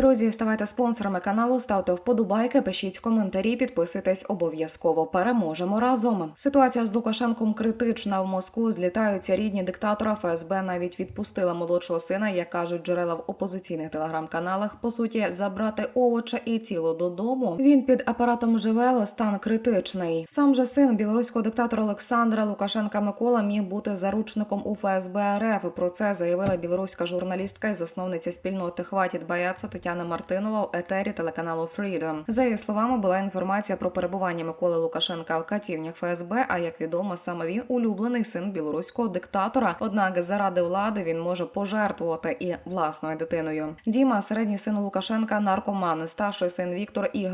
Друзі, ставайте спонсорами каналу, ставте вподобайки, пишіть коментарі, підписуйтесь обов'язково. Переможемо разом. Ситуація з Лукашенком критична. В Москву злітаються рідні диктатора. ФСБ навіть відпустила молодшого сина, як кажуть джерела в опозиційних телеграм-каналах. По суті, забрати овоча і тіло додому. Він під апаратом живе, стан критичний. Сам же син білоруського диктатора Олександра Лукашенка Микола міг бути заручником у ФСБ РФ. Про це заявила білоруська журналістка і засновниця спільноти Хватіт бояться Тетяна Мартинова в етері телеканалу Freedom. За її словами, була інформація про перебування Миколи Лукашенка в катівнях ФСБ. А як відомо, саме він улюблений син білоруського диктатора. Однак заради влади він може пожертвувати і власною дитиною. Діма, середній син Лукашенка, наркоман, старший син Віктор і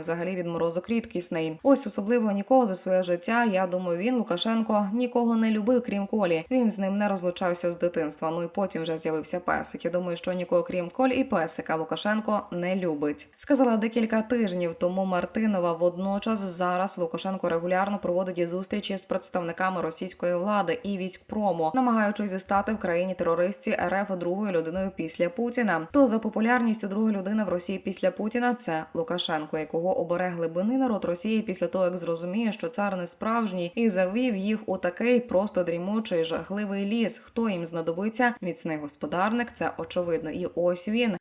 взагалі відморозок рідкісний. Ось особливо нікого за своє життя. Я думаю, він Лукашенко нікого не любив, крім Колі. Він з ним не розлучався з дитинства. Ну і потім вже з'явився песик. Я думаю, що нікого крім Коль і песика Лукашенко не любить. Сказала декілька тижнів тому Мартинова. Водночас зараз Лукашенко регулярно проводить зустрічі з представниками російської влади і військпрому, намагаючись зістати в країні терористі РФ другою людиною після Путіна. То за популярністю другої людини в Росії після Путіна це Лукашенко, якого обере глибини народ Росії після того, як зрозуміє, що цар не справжній, і завів їх у такий просто дрімучий жахливий ліс. Хто їм знадобиться? Міцний господарник, це очевидно. І ось він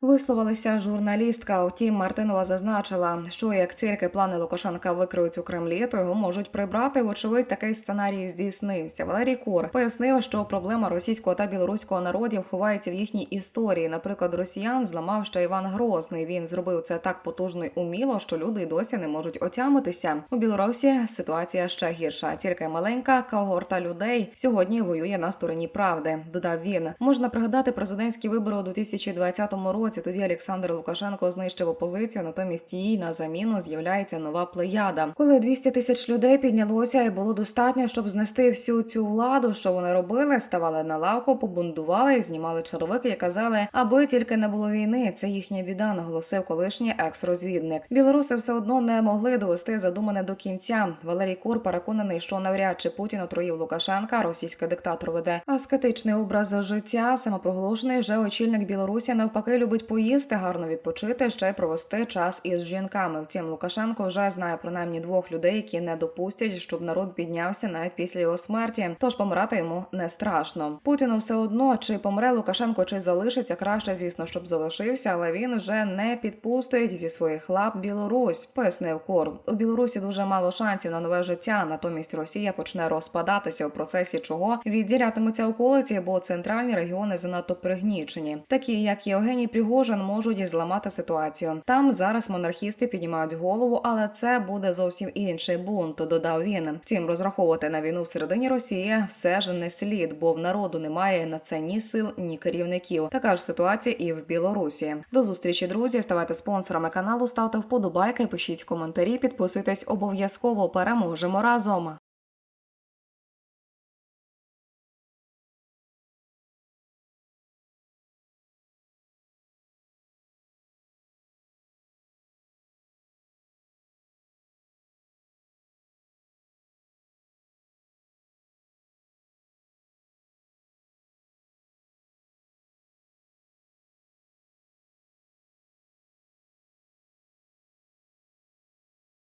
висловилася журналістка. Утім, Мартинова зазначила, що як тільки плани Лукашенка викриють у Кремлі, то його можуть прибрати. Вочевидь, такий сценарій здійснився. Валерій Кур пояснив, що проблема російського та білоруського народів ховається в їхній історії. Наприклад, росіян зламав ще Іван Грозний. Він зробив це так потужно й уміло, що люди й досі не можуть отямитися. У Білорусі ситуація ще гірша. Тільки маленька когорта людей сьогодні воює на стороні правди. Додав він. Можна пригадати президентські вибори у 2020 році. Тоді Олександр Лукашенко знищив опозицію. Натомість їй на заміну з'являється нова плеяда. Коли 200 тисяч людей піднялося і було достатньо, щоб знести всю цю владу, що вони робили, ставали на лавку, побунтували, знімали червики і казали, аби тільки не було війни. Це їхня біда, наголосив колишній екс-розвідник. Білоруси все одно не могли довести задумане до кінця. Валерій Кур переконаний, що навряд чи Путін отруїв Лукашенка, російський диктатор веде аскетичний образ життя. Самопроголошений вже очільник Білорусі навпаки любить поїсти, гарно відпочити, ще й провести час із жінками. Втім, Лукашенко вже знає принаймні двох людей, які не допустять, щоб народ піднявся навіть після його смерті. Тож помирати йому не страшно. Путіну все одно чи помре Лукашенко, чи залишиться краще, звісно, щоб залишився, але він вже не підпустить зі своїх лап Білорусь. Пояснив Кор. У Білорусі дуже мало шансів на нове життя. Натомість Росія почне розпадатися у процесі, чого відділятимуться околиці, бо центральні регіони занадто пригнічені. Такі як Євгеній Пригожин можуть зламати ситуацію. Там зараз монархісти піднімають голову, але це буде зовсім інший бунт. Додав він. Втім, розраховувати на війну всередині Росії все ж не слід, бо в народу немає на це ні сил, ні керівників. Така ж ситуація і в Білорусі. До зустрічі, друзі. Ставайте спонсорами каналу, ставте вподобайки, пишіть коментарі, підписуйтесь обов'язково. Переможемо разом.